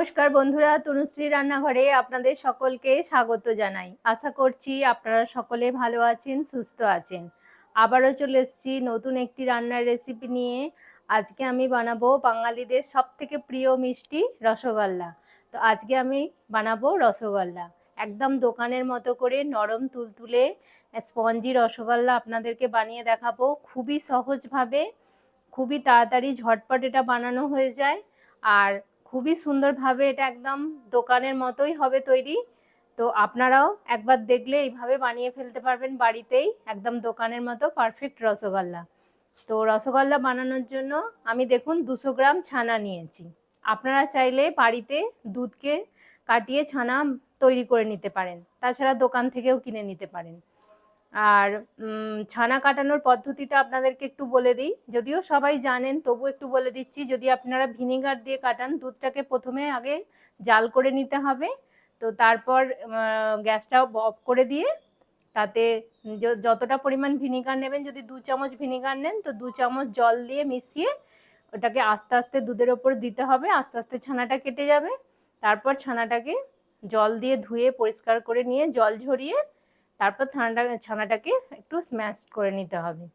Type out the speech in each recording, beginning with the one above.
নমস্কার বন্ধুরা, তনুশ্রী রান্নাঘরে আপনাদের সকলকে স্বাগত জানাই। আশা করছি আপনারা সকলে ভালো আছেন, সুস্থ আছেন। আবারও চলে এসেছি নতুন একটি রান্নার রেসিপি নিয়ে। আজকে আমি বানাবো বাঙালিদের সব থেকে প্রিয় মিষ্টি রসগোল্লা। তো আজকে আমি বানাবো রসগোল্লা। একদম দোকানের মতো করে নরম তুলতুলে স্পঞ্জি রসগোল্লা আপনাদেরকে বানিয়ে দেখাবো। খুবই সহজভাবে, খুবই তাড়াতাড়ি ঝটপট এটা বানানো হয়ে যায়। আর খুবই সুন্দরভাবে এটা একদম দোকানের মতোই হবে তৈরি। তো আপনারাও একবার দেখলে এইভাবে বানিয়ে ফেলতে পারবেন বাড়িতেই, একদম দোকানের মতো পারফেক্ট রসগোল্লা। তো রসগোল্লা বানানোর জন্য আমি দেখুন দুশো গ্রাম ছানা নিয়েছি। আপনারা চাইলে বাড়িতে দুধকে কাটিয়ে ছানা তৈরি করে নিতে পারেন। তাছাড়া দোকান থেকেও কিনে নিতে পারেন। আর ছানা কাটানোর পদ্ধতিটা আপনাদেরকে একটু বলে দিই। যদিও সবাই জানেন, তবু একটু বলে দিচ্ছি, যদি আপনারা ভিনিগার দিয়ে কাটান, দুধটাকে প্রথমে আগে জাল করে নিতে হবে। তো তারপর গ্যাসটা অফ করে দিয়ে তাতে যতটা পরিমাণ ভিনিগার নেবেন, যদি দু চামচ ভিনিগার নেন, তো দু চামচ জল দিয়ে মিশিয়ে ওটাকে আস্তে আস্তে দুধের ওপর দিতে হবে। আস্তে আস্তে ছানাটা কেটে যাবে। তারপর ছানাটাকে জল দিয়ে ধুয়ে পরিষ্কার করে নিয়ে জল ঝরিয়ে তারপর ছানাটা, ছানাটাকে একটু স্ম্যাশ করে নিতে হবে।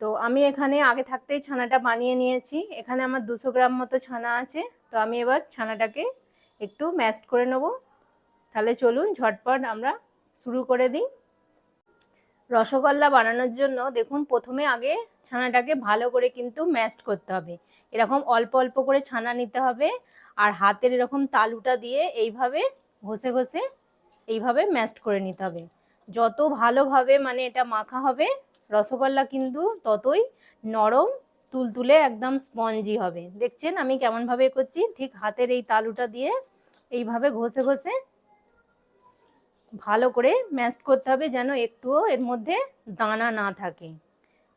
তো আমি এখানে আগে থাকতেই ছানাটা বানিয়ে নিয়েছি। এখানে আমার দুশো গ্রাম মতো ছানা আছে। তো আমি এবার ছানাটাকে একটু ম্যাশড করে নেব। তাহলে চলুন ঝটপট আমরা শুরু করে দিই। রসগোল্লা বানানোর জন্য দেখুন প্রথমে আগে ছানাটাকে ভালো করে কিন্তু ম্যাশড করতে হবে। এরকম অল্প অল্প করে ছানা নিতে হবে। আর হাতের এরকম তালুটা দিয়ে এইভাবে ঘষে ঘষে এইভাবে ম্যাশড করে নিতে হবে। যত ভালোভাবে মানে এটা মাখা হবে, রসগোল্লা কিন্তু ততই নরম, তুলতুলে একদম স্পঞ্জি হবে। দেখছেন? আমি কেমনভাবে করছি? ঠিক হাতের এই তালুটা দিয়ে এইভাবে ঘষে ঘষে ভালো করে ম্যাশ করতে হবে যেন একটুও এর মধ্যে দানা না থাকে।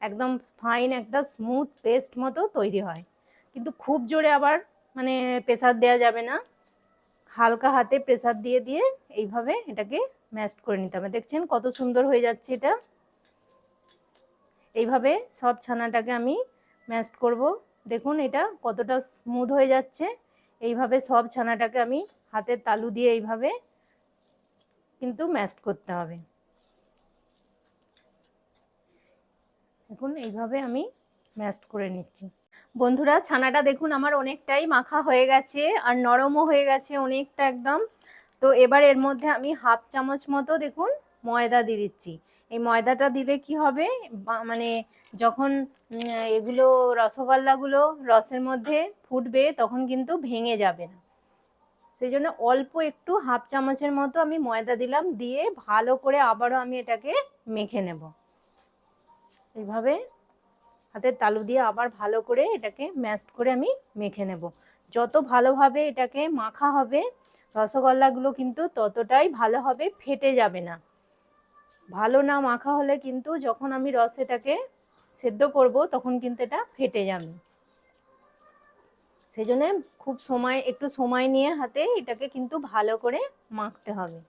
একদম ফাইন একটা স্মুথ পেস্ট মতো তৈরি হয়। কিন্তু খুব জোরে আবার মানে প্রেসার দেওয়া যাবে না। হালকা হাতে প্রেসার দিয়ে দিয়ে এইভাবে এটাকে ম্যাশড করে নিতে হবে। দেখছেন কত সুন্দর হয়ে যাচ্ছে এটা। এইভাবে সব ছানাটাকে আমি ম্যাশড করব। দেখুন এটা কতটা স্মুথ হয়ে যাচ্ছে। এইভাবে সব ছানাটাকে আমি হাতের তালু দিয়ে এইভাবে কিন্তু ম্যাশড করতে হবে। দেখুন এইভাবে আমি ম্যাশড করে নিচ্ছি। বন্ধুরা, ছানাটা দেখুন আমার অনেকটাই মাখা হয়ে গেছে আর নরমও হয়ে গেছে অনেকটা একদম। তো এবার এর মধ্যে আমি হাফ চামচ মতো দেখুন ময়দা দিয়ে দিচ্ছি। এই ময়দাটা দিলে কি হবে? মানে যখন এগুলো রসগোল্লাগুলো রসের মধ্যে ফুটবে তখন কিন্তু ভেঙে যাবে না। সেই জন্য অল্প একটু হাফ চামচের মতো আমি ময়দা দিলাম, দিয়ে ভালো করে আবারও আমি এটাকে মেখে নেব। এইভাবে হাতের তালু দিয়ে আবার ভালো করে এটাকে ম্যাশড করে আমি মেখে নেব। যত ভালোভাবে এটাকে মাখা হবে রসগোল্লাগুলো কিন্তু ততটাই ভালো হবে, ফেটে যাবে না। ভালো না মাখা হলে কিন্তু যখন আমি রস এটাকে সেদ্ধ করব, তখন কিন্তু এটা ফেটে যাবে। সেই জন্য খুব সময়, একটু সময় নিয়ে হাতে এটাকে কিন্তু ভালো করে মাখতে হবে।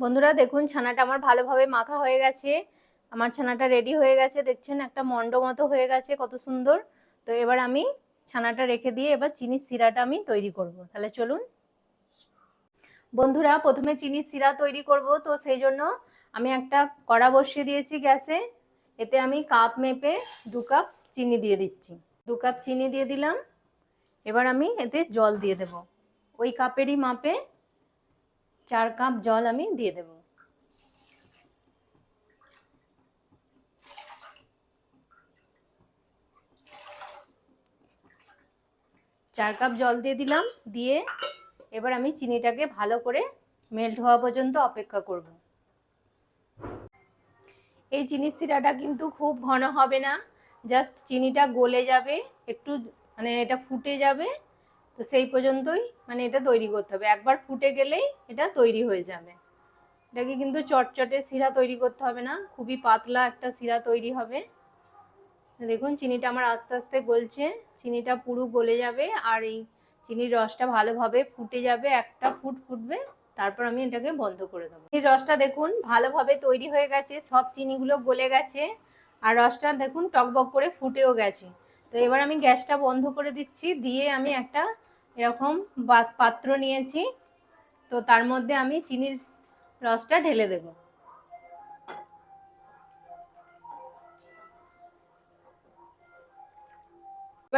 বন্ধুরা, দেখুন ছানাটা আমার ভালোভাবে মাখা হয়ে গেছে। আমার ছানাটা রেডি হয়ে গেছে। দেখছেন একটা মন্ড মতো হয়ে গেছে, কত সুন্দর। তো এবার আমি ছানাটা রেখে দিয়ে এবার চিনির সিরাটা আমি তৈরি করব। তাহলে চলুন। বন্ধুরা, প্রথমে চিনির সিরা তৈরি করব। তো সেই জন্য আমি একটা কড়া বসিয়ে দিয়েছি গ্যাসে। এতে আমি কাপ মেপে দু কাপ চিনি দিয়ে দিচ্ছি। দু কাপ চিনি দিয়ে দিলাম। এবার আমি এতে জল দিয়ে দেব। ওই কাপেরই মাপে চার কাপ জল আমি দিয়ে দেব। চার কাপ জল দিয়ে দিলাম, দিয়ে এবার আমি চিনিটাকে ভালো করে মেল্ট হওয়া পর্যন্ত অপেক্ষা করব। এই চিনির শিরাটা কিন্তু খুব ঘন হবে না জাস্ট চিনিটা গলে যাবে, একটু মানে এটা ফুটে যাবে, তো সেই পর্যন্তই মানে এটা তৈরি করতে হবে। একবার ফুটে গেলেই এটা তৈরি হয়ে যাবে। এটাকে কিন্তু চটচটে শিরা তৈরি করতে হবে না, খুবই পাতলা একটা শিরা তৈরি হবে। দেখুন, চিনিটা আমার আস্তে আস্তে গলছে। চিনিটা পুরো গলে যাবে আর এই চিনির রসটা ভালোভাবে ফুটে যাবে। একটা ফুট ফুটবে, তারপর আমি এটাকে বন্ধ করে দেবো। এই রসটা দেখুন, ভালোভাবে তৈরি হয়ে গেছে, সব চিনিগুলো গলে গেছে আর রসটা দেখুন, টকবক করে ফুটেও গেছে। তো এবার আমি গ্যাসটা বন্ধ করে দিচ্ছি, দিয়ে আমি একটা এরকম পাত্র নিয়েছি। তো তার মধ্যে আমি চিনির রসটা ঢেলে দেব।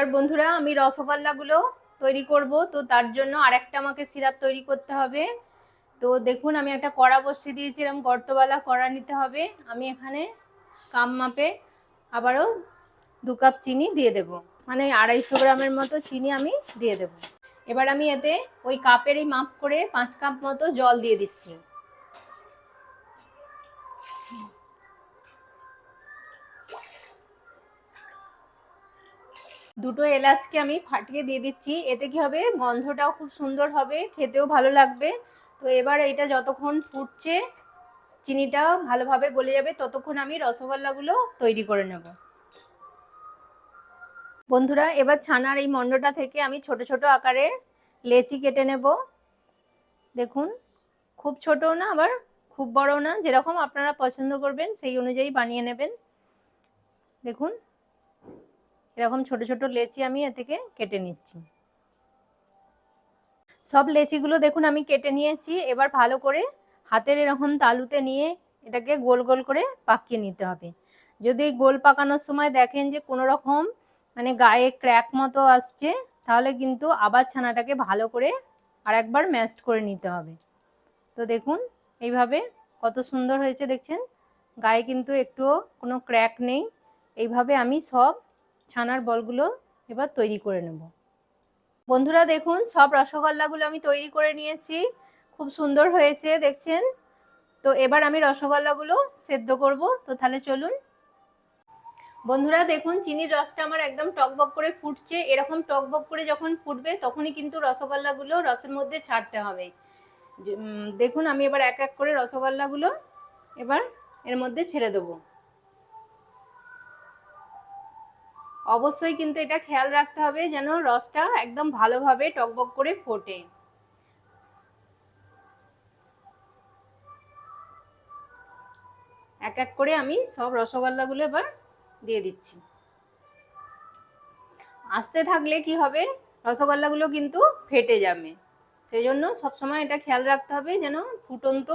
এবার বন্ধুরা আমি রসগোল্লাগুলো তৈরি করব, তো তার জন্য আরেকটা আমাকে সিরাপ তৈরি করতে হবে। তো দেখুন, আমি একটা কড়া বসিয়ে দিয়েছি এরকম গর্তওয়ালা কড়া নিতে হবে। আমি এখানে কাম মাপে আবারও দু কাপ চিনি দিয়ে দেব। মানে আড়াইশো গ্রামের মতো চিনি আমি দিয়ে দেব। এবার আমি এতে ওই কাপেরই মাপ করে পাঁচ কাপ মতো জল দিয়ে দিচ্ছি। দুটো এলাচকে আমি ফাটিয়ে দিয়ে দিচ্ছি। এতে কি হবে? গন্ধটাও খুব সুন্দর হবে, খেতেও ভালো লাগবে। তো এবার এটা যতক্ষণ ফুটছে, চিনিটা ভালোভাবে গলে যাবে, ততক্ষণ আমি রসগোল্লাগুলো তৈরি করে নেব। বন্ধুরা, এবার ছানার এই মণ্ডটা থেকে আমি ছোট ছোট আকারে লেচি কেটে নেব। দেখুন, খুব ছোটও না, আবার খুব বড়ও না। যেরকম আপনারা পছন্দ করবেন, সেই অনুযায়ী বানিয়ে নেবেন। দেখুন এরকম ছোট ছোট লেচি আমি এ থেকে কেটে নিচ্ছি। সব লেচিগুলো দেখুন আমি কেটে নিয়েছি, এবার ভালো করে হাতের এরকম তালুতে নিয়ে এটাকে গোল গোল করে পাকিয়ে নিতে হবে। যদি গোল পাকানোর সময় দেখেন যে কোনো রকম মানে গায়ে ক্র্যাক মতো আসছে, তাহলে কিন্তু আবার ছানাটাকে ভালো করে আর একবার ম্যাশড করে নিতে হবে। তো দেখুন এইভাবে কত সুন্দর হয়েছে দেখছেন? গায়ে কিন্তু একটুও কোনো ক্র্যাক নেই। এইভাবে আমি সব ছানার বলগুলো এবার তৈরি করে নেব। বন্ধুরা দেখুন, সব রসগোল্লাগুলো আমি তৈরি করে নিয়েছি। খুব সুন্দর হয়েছে, দেখছেন? তো এবার আমি রসগোল্লাগুলো সেদ্ধ করব। তো তাহলে চলুন। বন্ধুরা দেখুন, চিনির রসটা আমার একদম টকবক করে ফুটছে। এরকম টকবক করে যখন ফুটবে, তখনই কিন্তু রসগোল্লাগুলো রসের মধ্যে ছাড়তে হবে। দেখুন, আমি এবার এক এক করে রসগোল্লাগুলো এবার এর মধ্যে ছেড়ে দেবো। অবশ্যই কিন্তু এটা খেয়াল রাখতে হবে যেন রসটা একদম ভালোভাবে টকবক করে ফোটে। এক এক করে আমি সব রসগোল্লাগুলো এবার দিয়ে দিচ্ছি। আসতে থাকলে কি হবে? রসগোল্লাগুলো কিন্তু ফেটে যাবে। সেই জন্য সবসময় এটা খেয়াল রাখতে হবে যেন ফুটন্ত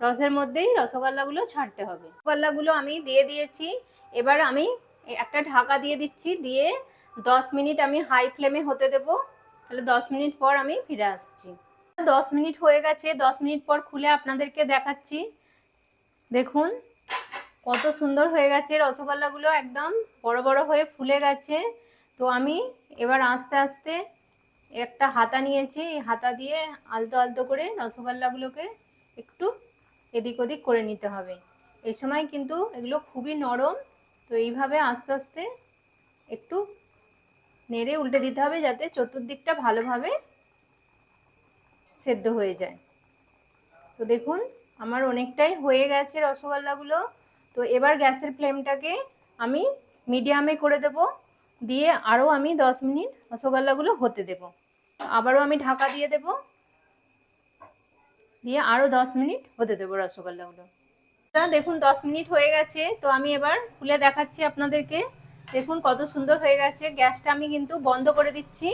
রসের মধ্যেই রসগোল্লাগুলো ছাড়তে হবে। রসগোল্লাগুলো আমি দিয়ে দিয়েছি। এবার আমি একটা ঢাকা দিয়ে দিচ্ছি, দিয়ে দশ মিনিট আমি হাই ফ্লেমে হতে দেব। তাহলে দশ মিনিট পর আমি ফিরে আসছি। দশ মিনিট হয়ে গেছে, দশ মিনিট পর খুলে আপনাদেরকে দেখাচ্ছি। দেখুন, কত সুন্দর হয়ে গেছে, রসগোল্লাগুলো একদম বড় বড় হয়ে ফুলে গেছে। তো আমি এবার আস্তে আস্তে একটা হাতা নিয়েছি, এই হাতা দিয়ে আলতো আলতো করে রসগোল্লাগুলোকে একটু এদিক ওদিক করে নিতে হবে। এই সময় কিন্তু এগুলো খুবই নরম তো এইভাবে আস্তে আস্তে একটু নেড়ে উল্টে দিতে হবে যাতে চতুর্দিকটা ভালোভাবে সেদ্ধ হয়ে যায়। তো দেখুন, আমার অনেকটাই হয়ে গেছে রসগোল্লাগুলো। তো এবার গ্যাসের ফ্লেমটাকে আমি মিডিয়ামে করে দেব। দিয়ে আরও আমি দশ মিনিট রসগোল্লাগুলো হতে দেব। আবারও আমি ঢাকা দিয়ে দেব। দিয়ে আরও দশ মিনিট হতে দেবো রসগোল্লাগুলো। দেখুন, দশ মিনিট হয়ে গেছে। তো আমি এবার খুলে দেখাচ্ছি আপনাদেরকে। দেখুন, কত সুন্দর হয়ে গেছে। গ্যাসটা আমি কিন্তু বন্ধ করে দিচ্ছি।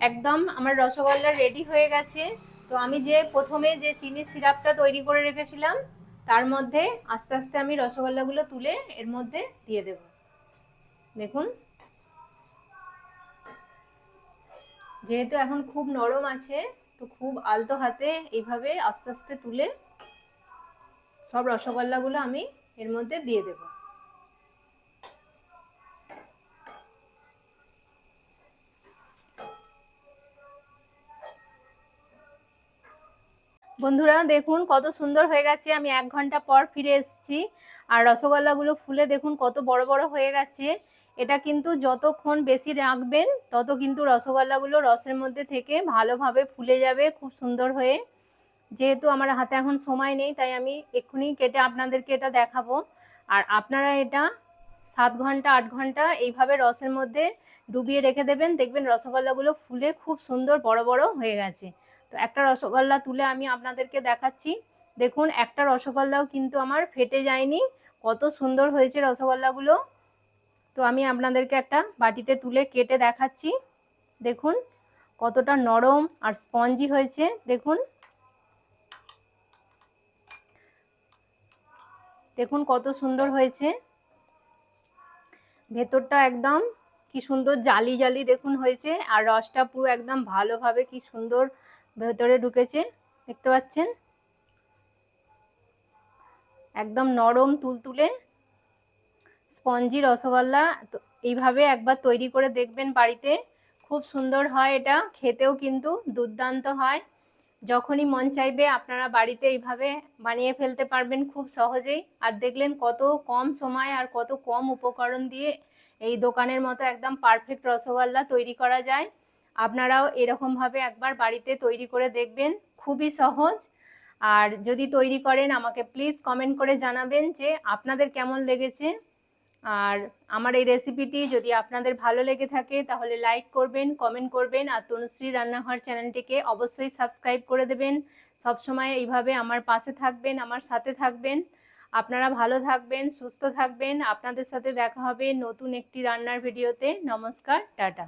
একদম আমার রসগোল্লা রেডি হয়ে গেছে। তো আমি যে প্রথমে যে চিনির সিরাপটা তৈরি করে রেখেছিলাম, তার মধ্যে আস্তে আস্তে আমি রসগোল্লাগুলো তুলে এর মধ্যে দিয়ে দেব। দেখুন। যেহেতু এখন খুব নরম আছে, তো খুব আলতো হাতে এইভাবে আস্তে আস্তে তুলে সব রসগোল্লাগুলো আমি এর মধ্যে দিয়ে দেব। বন্ধুরা, দেখুন কত সুন্দর হয়ে গেছে। আমি এক ঘণ্টা পর ফিরে এসেছি। আর রসগোল্লাগুলো ফুলে দেখুন কত বড় বড় হয়ে গেছে। এটা কিন্তু যতক্ষণ বেশি রাখবেন, তত কিন্তু রসগোল্লাগুলো রসের মধ্যে থেকে ভালোভাবে ফুলে যাবে খুব সুন্দর হয়ে। যেহেতু আমার হাতে এখন সময় নেই, তাই আমি এক্ষুনি কেটে আপনাদেরকে এটা দেখাবো। আর আপনারা এটা সাত ঘণ্টা, আট ঘণ্টা এইভাবে রসের মধ্যে ডুবিয়ে রেখে দেবেন। দেখবেন রসগোল্লাগুলো ফুলে খুব সুন্দর বড় বড় হয়ে গেছে। তো একটা রসগোল্লা তুলে আমি আপনাদেরকে দেখাচ্ছি। দেখুন, একটা রসগোল্লাও কিন্তু আমার ফেটে যায়নি। কত সুন্দর হয়েছে রসগোল্লাগুলো। তো আমি আপনাদেরকে একটা বাটিতে তুলে কেটে দেখাচ্ছি। দেখুন, কতটা নরম আর স্পঞ্জি হয়েছে। দেখুন দেখুন কত সুন্দর হয়েছে। ভেতরটা একদম কি সুন্দর জালি জালি দেখুন হয়েছে, আর রসটা পুরো একদম ভালোভাবে কি সুন্দর ভেতরে ঢুকেছে, দেখতে পাচ্ছেন? একদম নরম তুলতুলে স্পঞ্জি রসগোল্লা এইভাবে একবার তৈরি করে দেখবেন বাড়িতে। খুব সুন্দর হয় এটা, খেতেও কিন্তু দুর্দান্ত হয়। যখনই মন চাইবে আপনারা বাড়িতে এইভাবে বানিয়ে ফেলতে পারবেন খুব সহজেই। আর দেখলেন কত কম সময় আর কত কম উপকরণ দিয়ে এই দোকানের মতো একদম পারফেক্ট রসগোল্লা তৈরি করা যায়। আপনারাও এরকমভাবে একবার বাড়িতে তৈরি করে দেখবেন, খুবই সহজ। আর যদি তৈরি করেন আমাকে প্লিজ কমেন্ট করে জানাবেন যে আপনাদের কেমন লেগেছে। আর আমার এই রেসিপিটি যদি আপনাদের ভালো লেগে থাকে, তাহলে লাইক করবেন কমেন্ট করবেন, আর তনুশ্রী রান্নাঘর চ্যানেলটিকে অবশ্যই সাবস্ক্রাইব করে দেবেন। সবসময় এইভাবে আমার পাশে থাকবেন, আমার সাথে থাকবেন। আপনারা ভালো থাকবেন, সুস্থ থাকবেন। আপনাদের সাথে দেখা হবে নতুন একটি রান্নার ভিডিওতে নমস্কার, টাটা।